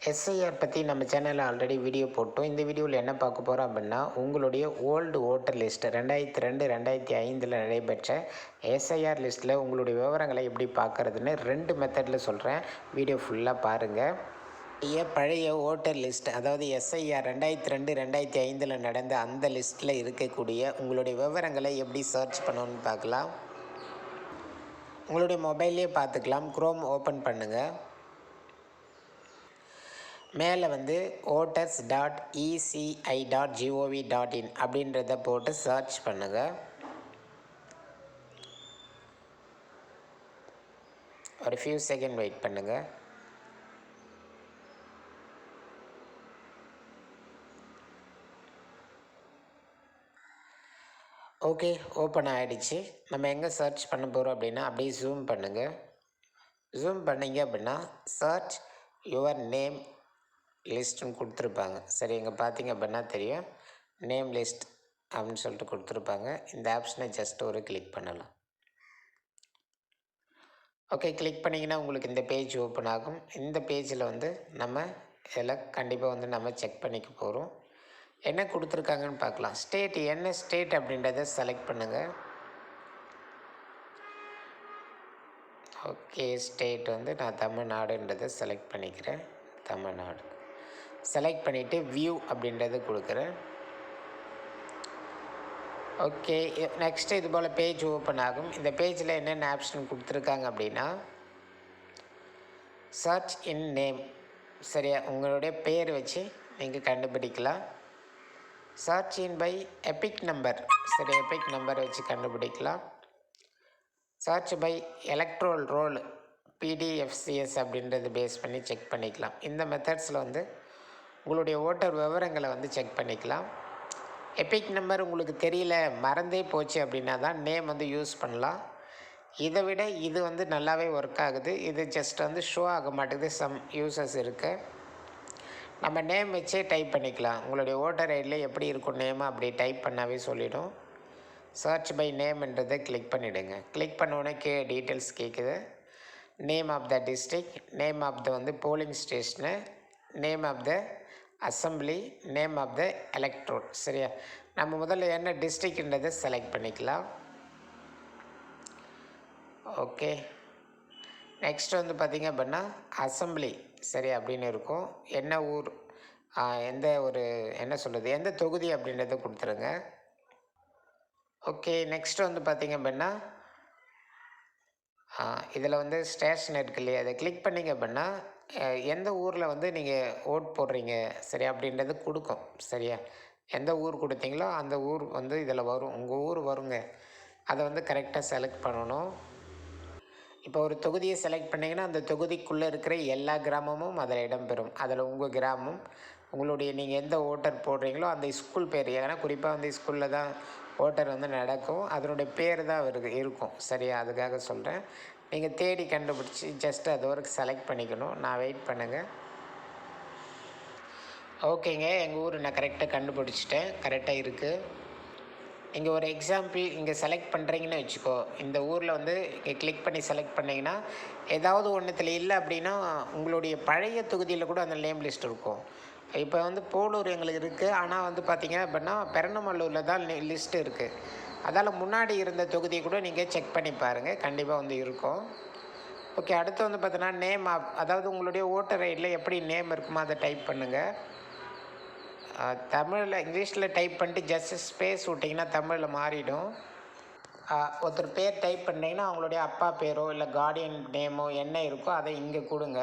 SIR பற்றி நம்ம சேனலில் ஆல்ரெடி வீடியோ போட்டோம். இந்த வீடியோவில் என்ன பார்க்க போகிறோம் அப்படின்னா உங்களுடைய ஓல்டு ஓட்டர் லிஸ்ட் ரெண்டாயிரத்தி ரெண்டு ரெண்டாயிரத்தி ஐந்தில் நடைபெற்ற எஸ்ஐஆர் லிஸ்ட்டில் உங்களுடைய விவரங்களை எப்படி பார்க்குறதுன்னு ரெண்டு மெத்தடில் சொல்கிறேன் வீடியோ ஃபுல்லாக பாருங்கள் பழைய பழைய ஓட்டர் லிஸ்ட் அதாவது எஸ்ஐஆர் ரெண்டாயிரத்தி ரெண்டு ரெண்டாயிரத்தி ஐந்தில் நடந்த அந்த லிஸ்ட்டில் இருக்கக்கூடிய உங்களுடைய விவரங்களை எப்படி சர்ச் பண்ணணும்னு பார்க்கலாம். உங்களுடைய மொபைல்லே பார்த்துக்கலாம். குரோம் ஓப்பன் பண்ணுங்கள் மேலே வந்து voters dot ECI dot G O V dot in அப்படின்றத போட்டு சர்ச் பண்ணுங்கள் ஒரு ஃபியூ செகண்ட் வெயிட் பண்ணுங்கள் ஓகே ஓப்பன் ஆகிடுச்சு நம்ம எங்கே சர்ச் பண்ண போகிறோம் அப்படின்னா அப்படியே ஜூம் பண்ணுங்கள் ஜூம் பண்ணீங்க அப்படின்னா சர்ச் யுவர் நேம் லிஸ்ட்டும் கொடுத்துருப்பாங்க. சரி இங்கே பார்த்தீங்க அப்படின்னா தெரியும். நேம் லிஸ்ட் அப்படின்னு சொல்லிட்டு கொடுத்துருப்பாங்க. இந்த ஆப்ஷனை ஜஸ்ட் ஒரு கிளிக் பண்ணலாம். ஓகே கிளிக் பண்ணிங்கன்னா உங்களுக்கு இந்த பேஜ் ஓப்பன் ஆகும். இந்த பேஜில் வந்து நம்ம இதில் கண்டிப்பாக வந்து நம்ம செக் பண்ணிக்க போகிறோம் என்ன கொடுத்துருக்காங்கன்னு பார்க்கலாம். ஸ்டேட் என்ன ஸ்டேட் அப்படின்றத செலக்ட் பண்ணுங்கள் ஓகே ஸ்டேட் வந்து நான் தமிழ்நாடுன்றதை செலக்ட் பண்ணிக்கிறேன். தமிழ்நாடு. செலக்ட் பண்ணிவிட்டு வியூ அப்படின்றத கொடுக்குறேன். ஓகே நெக்ஸ்ட்டு இது போல் பேஜ் ஓப்பன் ஆகும். இந்த பேஜில் என்னென்ன ஆப்ஷன் கொடுத்துருக்காங்க அப்படின்னா சர்ச் இன் நேம் சரியா? உங்களுடைய பேர் வச்சு நீங்கள் கண்டுபிடிக்கலாம். Search in by EPIC number சரி எபிக் நம்பர் வச்சு கண்டுபிடிக்கலாம். சர்ச் பை எலக்ட்ரோல் ரோல் பிடிஎஃப்சிஎஸ் அப்படின்றது பேஸ் பண்ணி செக் பண்ணிக்கலாம். இந்த மெத்தட்ஸில் வந்து உங்களுடைய ஓட்டர் விவரங்களை வந்து செக் பண்ணிக்கலாம். எபிக் நம்பர் உங்களுக்கு தெரியல மறந்தே போச்சு அப்படின்னா தான் நேம் வந்து யூஸ் பண்ணலாம். இதை விட இது வந்து நல்லாவே ஒர்க் ஆகுது. இது ஜஸ்ட் வந்து ஷோ ஆக மாட்டேங்குது. சம் யூசஸ் இருக்குது நம்ம நேம் வச்சே டைப் பண்ணிக்கலாம். உங்களுடைய ஓட்டர் ஐடியில் எப்படி இருக்கும் நேம் அப்படி டைப் பண்ணாவே சொல்லிடும். சர்ச் பை நேம்ன்றதை கிளிக் பண்ணிவிடுங்க கிளிக் பண்ணோடனே கே டீட்டெயில்ஸ் கேட்குது name of the district name of the வந்து polling station name of the assembly name of the elector சரியா? நம்ம முதல்ல என்ன டிஸ்ட்ரிக்ன்றதை செலக்ட் பண்ணிக்கலாம். ஓகே நெக்ஸ்ட் வந்து பார்த்திங்க அப்படின்னா அசம்பிளி சரி அப்படின்னு இருக்கும். என்ன ஊர்? எந்த ஒரு என்ன சொல்கிறது எந்த தொகுதி அப்படின்றத கொடுத்துருங்க. ஓகே நெக்ஸ்ட் வந்து பார்த்திங்க அப்படின்னா இதில் வந்து ஸ்டேஷன் இருக்கு இல்லையா? அதை கிளிக் பண்ணிங்க அப்படின்னா எந்த ஊரில் வந்து நீங்கள் ஓட் போடுறீங்க? சரி அப்படின்றது கொடுக்கும். சரியா? எந்த ஊர் கொடுத்தீங்களோ அந்த ஊர் வந்து இதில் வரும். உங்கள் ஊர் வருங்க. அதை வந்து கரெக்டாக செலக்ட் பண்ணணும். இப்போ ஒரு தொகுதியை செலக்ட் பண்ணிங்கன்னா அந்த தொகுதிக்குள்ளே இருக்கிற எல்லா கிராமமும் அதில் இடம்பெறும். அதில் உங்கள் கிராமம் உங்களுடைய நீங்கள் எந்த ஓட்டர் போடுறீங்களோ அந்த ஸ்கூல் பேர். ஏன்னா குறிப்பாக வந்து ஸ்கூலில் தான் ஓட்டர் வந்து நடக்கும். அதனுடைய பேர் தான் வருது இருக்கும். சரியா? அதுக்காக சொல்கிறேன் நீங்கள் தேடி கண்டுபிடிச்சி ஜஸ்ட் அது வரைக்கும் செலக்ட் பண்ணிக்கணும். நான் வெயிட் பண்ணுங்கள் ஓகேங்க எங்கள் ஊர் நான் கரெக்டாக கண்டுபிடிச்சிட்டேன். கரெக்டாக இருக்குது இங்கே ஒரு எக்ஸாம்பிள் இங்கே செலக்ட் பண்ணுறீங்கன்னு வச்சுக்கோ. இந்த ஊரில் வந்து இங்கே கிளிக் பண்ணி செலக்ட் பண்ணிங்கன்னா ஏதாவது ஒன்றுத்தில் இல்லை அப்படின்னா உங்களுடைய பழைய தொகுதியில் கூட அந்த நேம் லிஸ்ட் இருக்கும். இப்போ வந்து போலூர் எங்களுக்கு இருக்குது ஆனால் வந்து பார்த்திங்க அப்படின்னா பெரணமல்லூரில் தான் லிஸ்ட்டு இருக்குது அதால் முன்னாடி இருந்த தொகுதியை கூட நீங்கள் செக் பண்ணி பாருங்கள் கண்டிப்பாக வந்து இருக்கும். ஓகே அடுத்து வந்து பார்த்தீங்கன்னா நேம் ஆப் அதாவது உங்களுடைய ஓட்டர் ஐடியில் எப்படி நேம் இருக்குமோ அதை டைப் பண்ணுங்கள் தமிழில் இங்கிலீஷில் டைப் பண்ணிட்டு ஜஸ்ட் ஸ்பேஸ் விட்டிங்கன்னா தமிழில் மாறிடும். ஒருத்தர் பேர் டைப் பண்ணிங்கன்னா அவங்களுடைய அப்பா பேரோ இல்லை கார்டியன் நேமோ என்ன இருக்கோ அதை இங்கே கொடுங்க.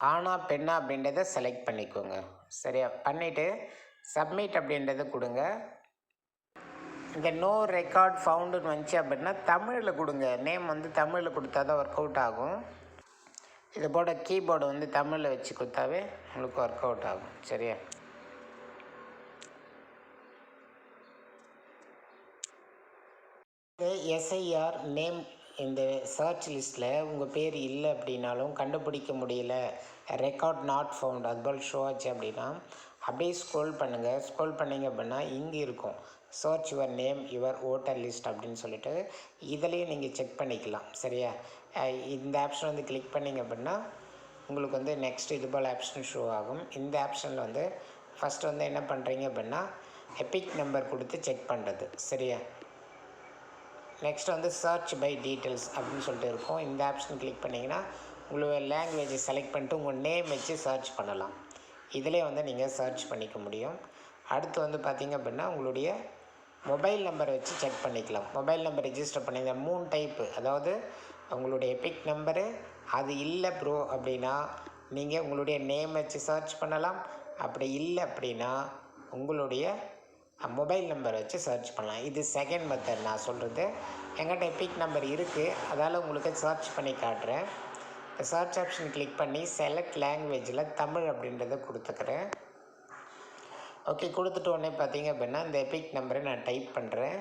ஆனா பெண்ணா அப்படின்றத செலக்ட் பண்ணிக்கோங்க. சரியா? பண்ணிவிட்டு சப்மிட் அப்படின்றத கொடுங்க. இந்த நோ ரெக்கார்ட் ஃபவுண்டுன்னு வந்துச்சு அப்படின்னா தமிழில் கொடுங்க. நேம் வந்து தமிழில் கொடுத்தா தான் ஒர்க் அவுட் ஆகும். இது போட கீபோர்டு வந்து தமிழில் வச்சு கொடுத்தாவே உங்களுக்கு ஒர்க் அவுட் ஆகும். சரியா? எஸ்ஐஆர் நேம் இந்த சர்ச் லிஸ்ட்டில் உங்கள் பேர் இல்லை அப்படின்னாலும் கண்டுபிடிக்க முடியல. ரெக்கார்ட் நாட் ஃபவுண்ட் அதுபோல் ஷோ ஆச்சு அப்படின்னா அப்படியே ஸ்க்ரோல் பண்ணுங்கள் ஸ்க்ரோல் பண்ணிங்க அப்படின்னா இங்கே இருக்கும். Search your name your voter list அப்படின்னு சொல்லிட்டு இதுலேயும் நீங்கள் செக் பண்ணிக்கலாம். சரியா? இந்த ஆப்ஷன் வந்து கிளிக் பண்ணிங்க அப்படின்னா உங்களுக்கு வந்து நெக்ஸ்ட் இது போல் ஆப்ஷன் ஷோ ஆகும். இந்த ஆப்ஷனில் வந்து ஃபஸ்ட்டு வந்து என்ன பண்ணுறீங்க அப்படின்னா எபிக் நம்பர் கொடுத்து செக் பண்ணுறது சரியா? நெக்ஸ்ட் வந்து சர்ச் பை டீட்டெயில்ஸ் அப்படின்னு சொல்லிட்டு இருக்கும். இந்த ஆப்ஷன் கிளிக் பண்ணிங்கன்னா உங்களோட லாங்குவேஜை செலக்ட் பண்ணிட்டு உங்கள் நேம் வச்சு சர்ச் பண்ணலாம். இதிலே வந்து நீங்கள் சர்ச் பண்ணிக்க முடியும். அடுத்து வந்து பார்த்திங்க அப்படின்னா உங்களுடைய மொபைல் நம்பரை வச்சு செக் பண்ணிக்கலாம். மொபைல் நம்பர் ரெஜிஸ்டர் பண்ணிங்க மூணு டைப்பு அதாவது உங்களுடைய எபிக் நம்பரு அது இல்லை ப்ரோ அப்படின்னா நீங்கள் உங்களுடைய நேம் வச்சு சர்ச் பண்ணலாம். அப்படி இல்லை அப்படின்னா உங்களுடைய மொபைல் நம்பர் வச்சு சர்ச் பண்ணலாம். இது செகண்ட் மெத்தட் நான் சொல்கிறது எங்கிட்ட பிக் நம்பர் இருக்குது அதால் உங்களுக்கு சர்ச் பண்ணி காட்டுறேன். சர்ச் ஆப்ஷன் கிளிக் பண்ணி செலக்ட் லாங்குவேஜில் தமிழ் அப்படின்றத கொடுத்துக்கிறேன். ஓகே கொடுத்துட்டு உடனே பார்த்தீங்க அப்படின்னா இந்த எபிக் நம்பரை நான் டைப் பண்ணுறேன்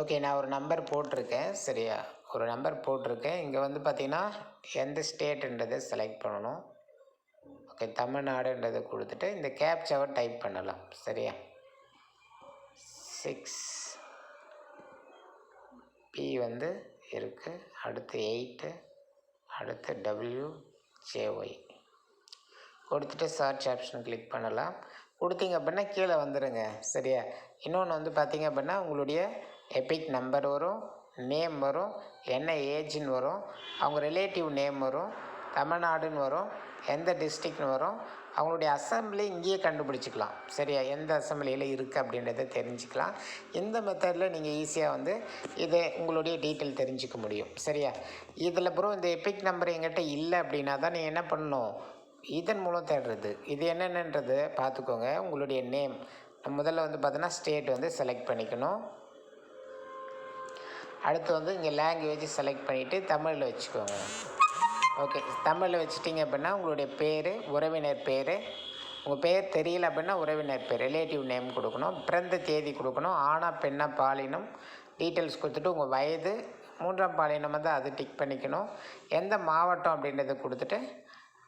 ஓகே நான் ஒரு நம்பர் போட்டிருக்கேன். சரியா? ஒரு நம்பர் போட்டிருக்கேன். இங்கே வந்து பார்த்திங்கன்னா எந்த ஸ்டேட்டுன்றதை செலக்ட் பண்ணணும். ஓகே தமிழ்நாடுன்றதை கொடுத்துட்டு இந்த கேப்சாவை டைப் பண்ணலாம். சரியா? சிக்ஸ் பி வந்து இருக்குது அடுத்து எயிட்டு அடுத்து டபிள்யூ ஜேஒய் கொடுத்துட்டு சர்ச் ஆப்ஷன் கிளிக் பண்ணலாம். கொடுத்தீங்க அப்படின்னா கீழே வந்துடுங்க சரியா? இன்னொன்று வந்து பார்த்தீங்க அப்படின்னா உங்களுடைய எபிக் நம்பர் வரும் நேம் வரும் என்ன ஏஜ்னு வரும் அவங்க ரிலேட்டிவ் நேம் வரும் தமிழ்நாடுன்னு வரும். எந்த டிஸ்ட்ரிக்ட்னு வரும் அவங்களுடைய அசம்பிளி இங்கேயே கண்டுபிடிச்சிக்கலாம். சரியா? எந்த அசம்பிளியில் இருக்குது அப்படின்றத தெரிஞ்சுக்கலாம். இந்த மெத்தடில் நீங்கள் ஈஸியாக வந்து இதை உங்களுடைய டீட்டெயில் தெரிஞ்சுக்க முடியும். சரியா? இதில் அப்புறம் இந்த எபிக் நம்பர் எங்கிட்ட இல்லை அப்படின்னா தான் நீங்கள் என்ன பண்ணணும்? இதன் மூலம் தேடுறது. இது என்னென்னன்றது பார்த்துக்கோங்க. உங்களுடைய நேம் முதல்ல வந்து பார்த்தோன்னா ஸ்டேட் வந்து செலக்ட் பண்ணிக்கணும். அடுத்து வந்து இங்கே லாங்குவேஜ் செலக்ட் பண்ணிவிட்டு தமிழில் வச்சுக்கோங்க. ஓகே தமிழில் வச்சுட்டிங்க அப்படின்னா உங்களுடைய பேர் உறவினர் பேர் உங்கள் பேர் தெரியல அப்படின்னா உறவினர் பேர் ரிலேட்டிவ் நேம் கொடுக்கணும் பிறந்த தேதி கொடுக்கணும் ஆணா பெண்ணா பாலினம் டீட்டெயில்ஸ் கொடுத்துட்டு உங்கள் வயது மூன்றாம் பாலினம் வந்து அது டிக் பண்ணிக்கணும். எந்த மாவட்டம் அப்படின்றத கொடுத்துட்டு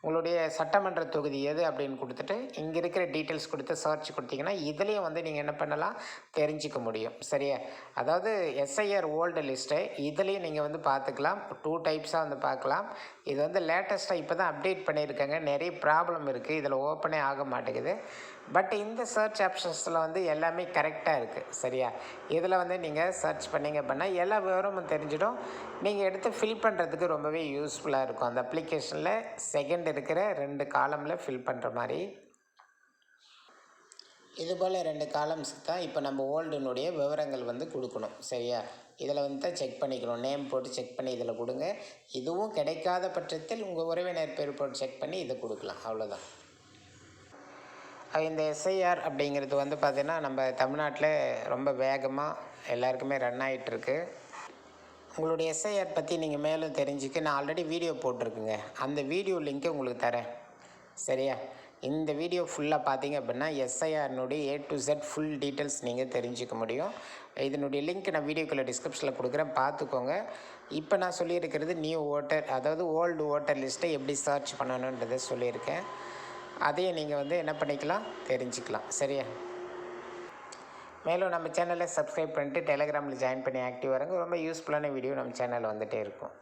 உங்களுடைய சட்டமன்ற தொகுதி எது அப்படின்னு கொடுத்துட்டு இங்கே இருக்கிற டீட்டெயில்ஸ் கொடுத்து சர்ச் கொடுத்தீங்கன்னா இதுலேயும் வந்து நீங்கள் என்ன பண்ணலாம்? தெரிஞ்சுக்க முடியும். சரியா? அதாவது எஸ்ஐஆர் ஓல்டு லிஸ்ட்டு இதுலேயும் நீங்கள் வந்து பார்த்துக்கலாம். டூ டைப்ஸாக வந்து பார்க்கலாம். இது வந்து லேட்டஸ்ட்டாக இப்போ தான் அப்டேட் பண்ணியிருக்காங்க. நிறைய ப்ராப்ளம் இருக்குது இதில் ஓப்பனே ஆக மாட்டேங்குது. பட் இந்த சர்ச் ஆப்ஷன்ஸில் வந்து எல்லாமே கரெக்டாக இருக்குது சரியா? இதில் வந்து நீங்கள் சர்ச் பண்ணிங்க அப்படின்னா எல்லா விவரமும் தெரிஞ்சிடும். நீங்கள் எடுத்து ஃபில் பண்ணுறதுக்கு ரொம்பவே யூஸ்ஃபுல்லாக இருக்கும். அந்த அப்ளிகேஷனில் செகண்ட் இருக்கிற ரெண்டு காலமில் ஃபில் பண்ணுற மாதிரி. இது போல் ரெண்டு காலம்ஸுக்கு தான் இப்போ நம்ம ஓல்டுனுடைய விவரங்கள் வந்து கொடுக்கணும். சரியா? இதில் வந்து தான் செக் பண்ணிக்கணும். நேம் போட்டு செக் பண்ணி இதில் கொடுங்க. இதுவும் கிடைக்காத பட்சத்தில் உங்கள் உறவினர் பேர் போட்டு செக் பண்ணி இதை கொடுக்கலாம். அவ்வளோதான் இந்த எஸ்ஐஆர் அப்படிங்கிறது வந்து பார்த்திங்கன்னா நம்ம தமிழ்நாட்டில் ரொம்ப வேகமாக எல்லாருக்குமே ரன் ஆகிட்டுருக்கு உங்களுடைய எஸ்ஐஆர் பற்றி நீங்கள் மேலும் தெரிஞ்சுக்க நான் ஆல்ரெடி வீடியோ போட்டிருக்குங்க. அந்த வீடியோ லிங்க்கை உங்களுக்கு தரேன். சரியா? இந்த வீடியோ ஃபுல்லாக பார்த்தீங்க அப்படின்னா எஸ்ஐஆர்னுடைய A to Z full details நீங்கள் தெரிஞ்சுக்க முடியும். இதனுடைய லிங்க் நான் வீடியோக்குள்ளே டிஸ்கிரிப்ஷனில் கொடுக்குறேன். பார்த்துக்கோங்க. இப்போ நான் சொல்லியிருக்கிறது நியூ ஓட்டர் அதாவது ஓல்டு ஓட்டர் லிஸ்ட்டை எப்படி சர்ச் பண்ணணுன்றதை சொல்லியிருக்கேன். அதையும் நீங்கள் வந்து என்ன பண்ணிக்கலாம்? தெரிஞ்சுக்கலாம். சரியா? மேலும் நம்ம சேனலை சப்ஸ்கிரைப் பண்ணிட்டு டெலிகிராமில் ஜாயின் பண்ணி ஆக்டிவ் வரங்க ரொம்ப யூஸ்ஃபுல்லான வீடியோ நம்ம சேனலில் வந்துகிட்டே இருக்கும்.